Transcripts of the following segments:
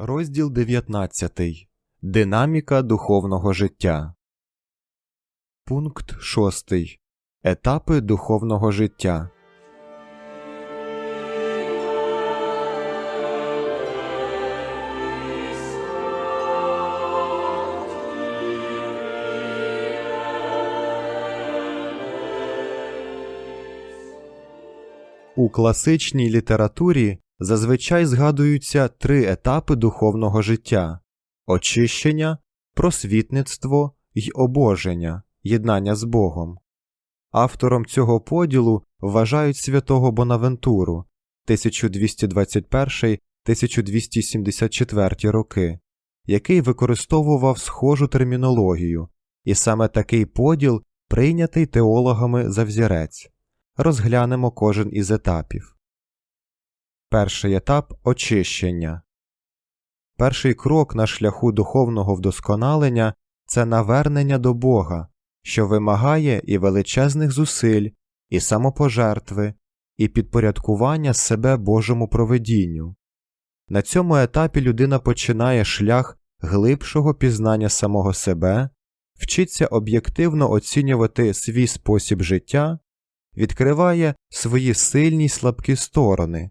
Розділ 19. Динаміка духовного життя. Пункт 6. Етапи духовного життя. У класичній літературі зазвичай згадуються три етапи духовного життя очищення, просвітництво й обоження, єднання з Богом. Автором цього поділу вважають святого Бонавентуру 1221 1274 роки, який використовував схожу термінологію, і саме такий поділ прийнятий теологами за взірець. Розглянемо кожен із етапів. Перший етап очищення. Перший крок на шляху духовного вдосконалення це навернення до Бога, що вимагає і величезних зусиль, і самопожертви, і підпорядкування себе Божому проведінню. На цьому етапі людина починає шлях глибшого пізнання самого себе, вчиться об'єктивно оцінювати свій спосіб життя, відкриває свої сильні й слабкі сторони.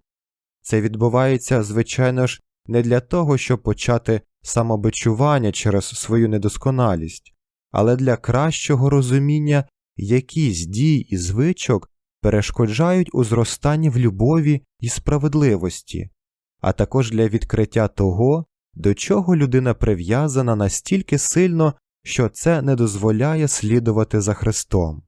Це відбувається, звичайно ж, не для того, щоб почати самобичування через свою недосконалість, але для кращого розуміння, які з дій і звичок перешкоджають у зростанні в любові і справедливості, а також для відкриття того, до чого людина прив'язана настільки сильно, що це не дозволяє слідувати за Христом.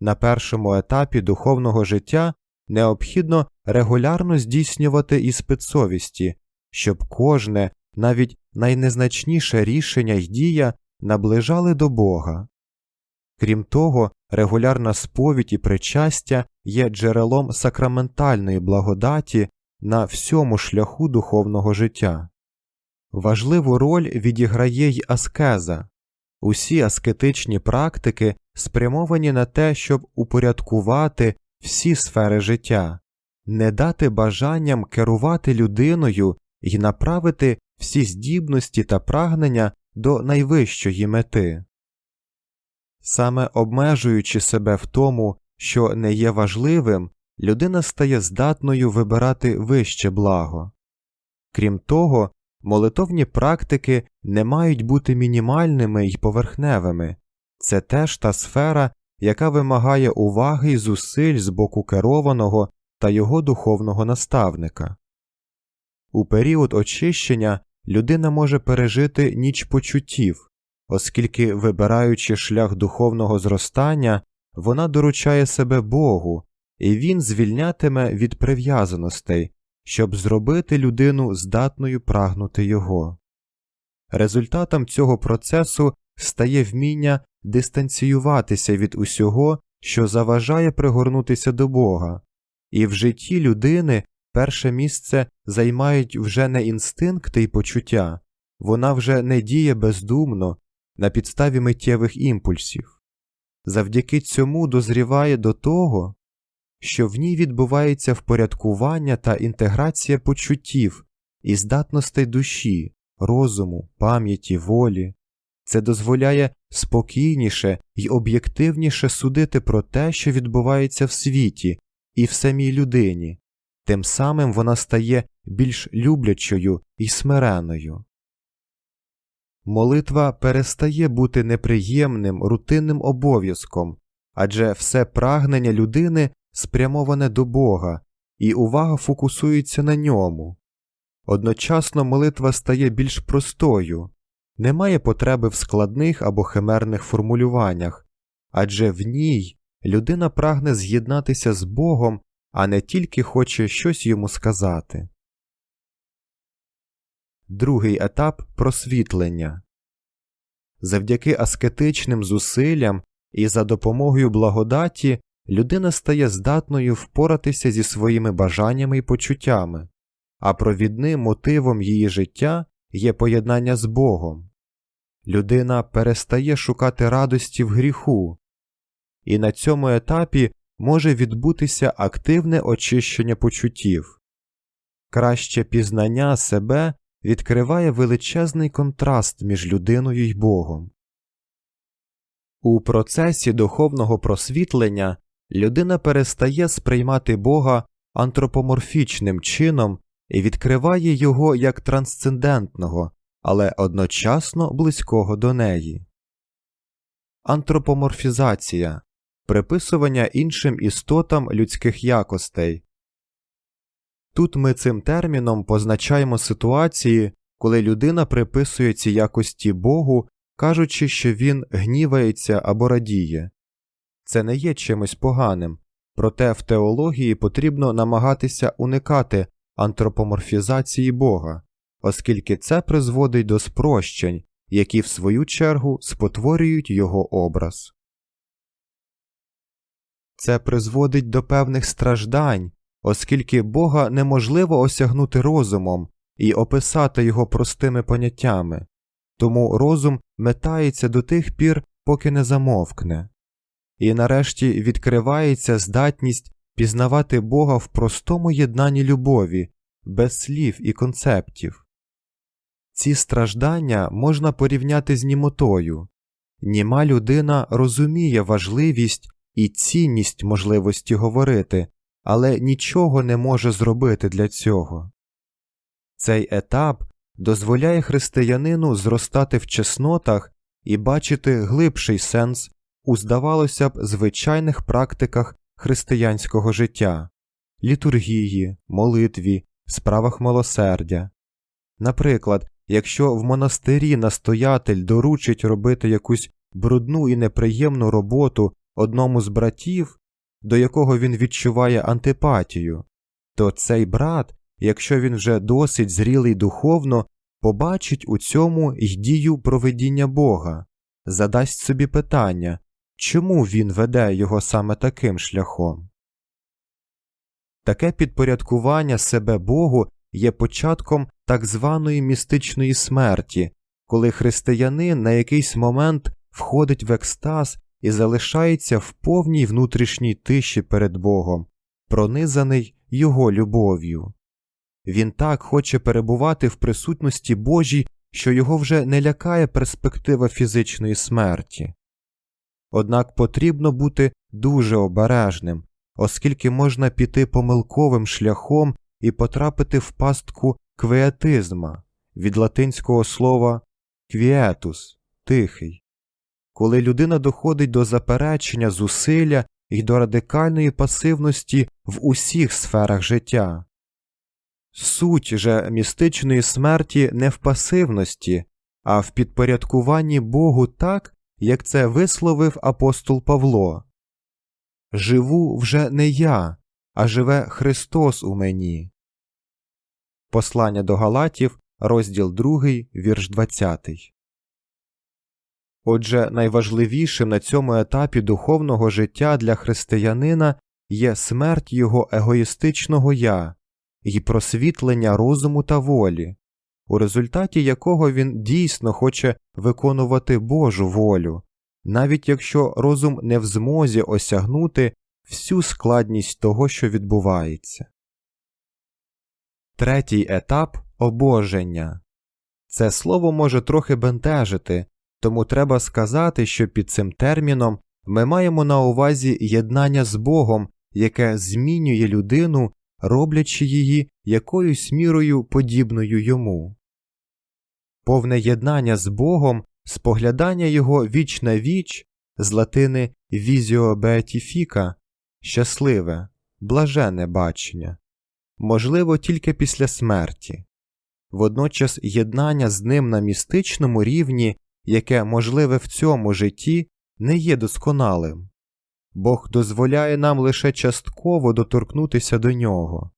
На першому етапі духовного життя необхідно регулярно здійснювати іспит совісті, щоб кожне, навіть найнезначніше рішення й дія наближали до Бога. Крім того, регулярна сповідь і причастя є джерелом сакраментальної благодаті на всьому шляху духовного життя. Важливу роль відіграє й аскеза. Усі аскетичні практики спрямовані на те, щоб упорядкувати всі сфери життя, не дати бажанням керувати людиною і направити всі здібності та прагнення до найвищої мети. Саме обмежуючи себе в тому, що не є важливим, людина стає здатною вибирати вище благо. Крім того, молитовні практики не мають бути мінімальними й поверхневими це теж та сфера, яка вимагає уваги й зусиль з боку керованого та його духовного наставника. У період очищення людина може пережити ніч почуттів, оскільки, вибираючи шлях духовного зростання, вона доручає себе Богу, і він звільнятиме від прив'язаностей, щоб зробити людину здатною прагнути його. Результатом цього процесу стає вміння дистанціюватися від усього, що заважає пригорнутися до Бога, і в житті людини перше місце займають вже не інстинкти й почуття, вона вже не діє бездумно на підставі миттєвих імпульсів. Завдяки цьому дозріває до того, що в ній відбувається впорядкування та інтеграція почуттів і здатностей душі, розуму, пам'яті, волі. Це дозволяє спокійніше й об'єктивніше судити про те, що відбувається в світі і в самій людині, тим самим вона стає більш люблячою і смиреною. Молитва перестає бути неприємним рутинним обов'язком, адже все прагнення людини спрямоване до Бога, і увага фокусується на ньому. Одночасно молитва стає більш простою, немає потреби в складних або химерних формулюваннях, адже в ній людина прагне з'єднатися з Богом, а не тільки хоче щось йому сказати. Другий етап просвітлення. Завдяки аскетичним зусиллям і за допомогою благодаті людина стає здатною впоратися зі своїми бажаннями і почуттями, а провідним мотивом її життя є поєднання з Богом. Людина перестає шукати радості в гріху, і на цьому етапі може відбутися активне очищення почуттів. Краще пізнання себе відкриває величезний контраст між людиною й Богом. У процесі духовного просвітлення людина перестає сприймати Бога антропоморфічним чином і відкриває його як трансцендентного, але одночасно близького до неї. Антропоморфізація приписування іншим істотам людських якостей. Тут ми цим терміном позначаємо ситуації, коли людина приписує ці якості Богу, кажучи, що він гнівається або радіє. Це не є чимось поганим, проте в теології потрібно намагатися уникати антропоморфізації Бога, оскільки це призводить до спрощень, які в свою чергу спотворюють його образ. Це призводить до певних страждань, оскільки Бога неможливо осягнути розумом і описати його простими поняттями, тому розум метається до тих пір, поки не замовкне, і нарешті відкривається здатність пізнавати Бога в простому єднанні любові, без слів і концептів. Ці страждання можна порівняти з німотою. Німа людина розуміє важливість і цінність можливості говорити, але нічого не може зробити для цього. Цей етап дозволяє християнину зростати в чеснотах і бачити глибший сенс у, здавалося б, звичайних практиках християнського життя літургії, молитві, справах милосердя. Наприклад, якщо в монастирі настоятель доручить робити якусь брудну і неприємну роботу одному з братів, до якого він відчуває антипатію, то цей брат, якщо він вже досить зрілий духовно, побачить у цьому й дію проведіння Бога, задасть собі питання, чому він веде його саме таким шляхом. Таке підпорядкування себе Богу є початком так званої містичної смерті, коли християнин на якийсь момент входить в екстаз і залишається в повній внутрішній тиші перед Богом, пронизаний Його любов'ю. Він так хоче перебувати в присутності Божій, що його вже не лякає перспектива фізичної смерті. Однак потрібно бути дуже обережним, оскільки можна піти помилковим шляхом і потрапити в пастку квеатизма від латинського слова квіетус тихий. Коли людина доходить до заперечення зусилля і до радикальної пасивності в усіх сферах життя. Суть же містичної смерті не в пасивності, а в підпорядкуванні Богу так, як це висловив апостол Павло Живу вже не я, а живе Христос у мені. Послання до Галатів, розділ 2, вірш 20. Отже, найважливішим на цьому етапі духовного життя для християнина є смерть його егоїстичного я і просвітлення розуму та волі, у результаті якого він дійсно хоче виконувати Божу волю, навіть якщо розум не в змозі осягнути всю складність того, що відбувається. Третій етап обоження. Це слово може трохи бентежити, тому треба сказати, що під цим терміном ми маємо на увазі єднання з Богом, яке змінює людину, роблячи її якоюсь мірою подібною йому. Повне єднання з Богом, споглядання його віч на віч з латини візіо beatifica щасливе, блажене бачення, можливо тільки після смерті. Водночас єднання з ним на містичному рівні, яке можливе в цьому житті, не є досконалим. Бог дозволяє нам лише частково доторкнутися до нього.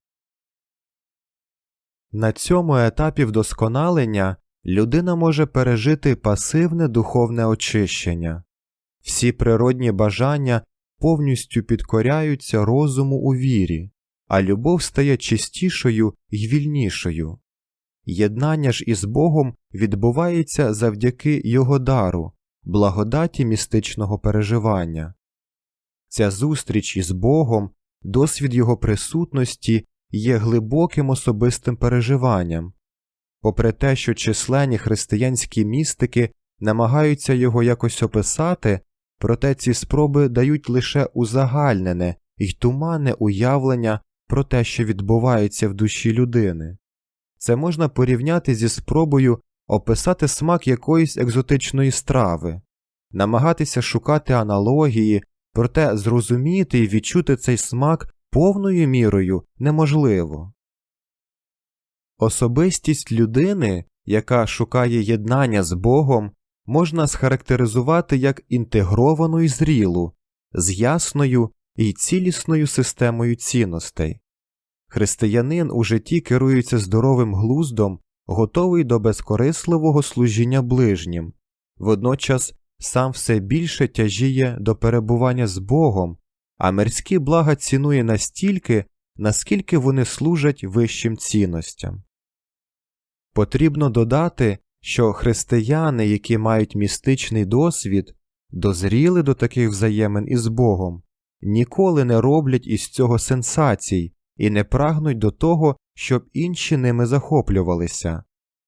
На цьому етапі вдосконалення людина може пережити пасивне духовне очищення, всі природні бажання повністю підкоряються розуму у вірі, а любов стає чистішою й вільнішою. Єднання ж із Богом відбувається завдяки Його дару, благодаті містичного переживання. Ця зустріч із Богом, досвід Його присутності є глибоким особистим переживанням. Попри те, що численні християнські містики намагаються його якось описати, проте ці спроби дають лише узагальнене й туманне уявлення про те, що відбувається в душі людини. Це можна порівняти зі спробою описати смак якоїсь екзотичної страви, намагатися шукати аналогії, проте зрозуміти і відчути цей смак повною мірою неможливо. Особистість людини, яка шукає єднання з Богом, можна схарактеризувати як інтегровану і зрілу, з ясною і цілісною системою цінностей. Християнин у житті керується здоровим глуздом, готовий до безкорисливого служіння ближнім, водночас сам все більше тяжіє до перебування з Богом, а мирські блага цінує настільки, наскільки вони служать вищим цінностям. Потрібно додати, що християни, які мають містичний досвід, дозріли до таких взаємин із Богом, ніколи не роблять із цього сенсацій і не прагнуть до того, щоб інші ними захоплювалися.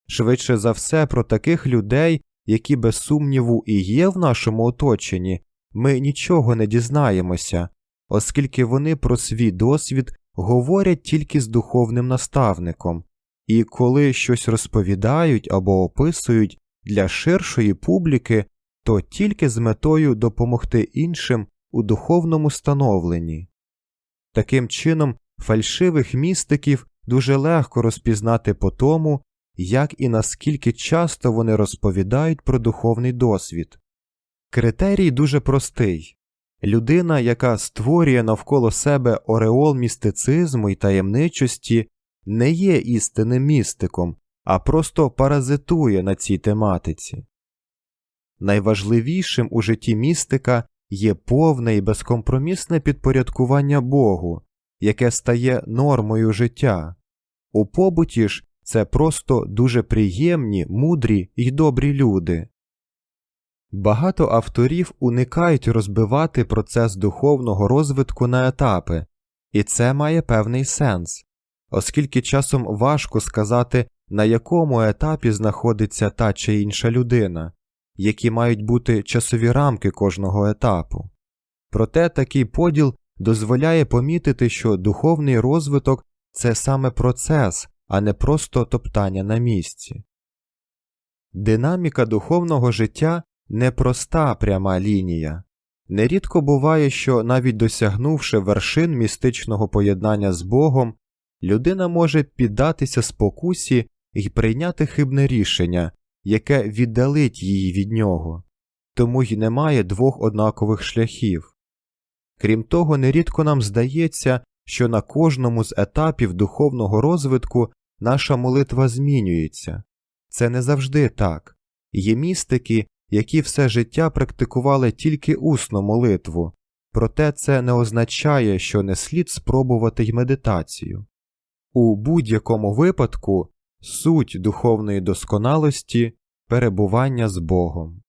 Швидше за все, про таких людей, які без сумніву і є в нашому оточенні, ми нічого не дізнаємося, оскільки вони про свій досвід говорять тільки з духовним наставником, і коли щось розповідають або описують для ширшої публіки, то тільки з метою допомогти іншим у духовному становленні. Таким чином, фальшивих містиків дуже легко розпізнати по тому, як і наскільки часто вони розповідають про духовний досвід. Критерій дуже простий людина, яка створює навколо себе ореол містицизму і таємничості, не є істинним містиком, а просто паразитує на цій тематиці. Найважливішим у житті містика є повне і безкомпромісне підпорядкування Богу, яке стає нормою життя. У побуті ж це просто дуже приємні, мудрі й добрі люди. Багато авторів уникають розбивати процес духовного розвитку на етапи, і це має певний сенс, оскільки часом важко сказати, на якому етапі знаходиться та чи інша людина, які мають бути часові рамки кожного етапу. Проте такий поділ дозволяє помітити, що духовний розвиток це саме процес, а не просто топтання на місці. Динаміка духовного життя непроста пряма лінія. Нерідко буває, що навіть досягнувши вершин містичного поєднання з Богом, людина може піддатися спокусі і прийняти хибне рішення, яке віддалить її від нього, тому й немає двох однакових шляхів. Крім того, нерідко нам здається, що на кожному з етапів духовного розвитку наша молитва змінюється. Це не завжди так. Є містики, які все життя практикували тільки усну молитву, проте це не означає, що не слід спробувати й медитацію. У будь-якому випадку суть духовної досконалості перебування з Богом.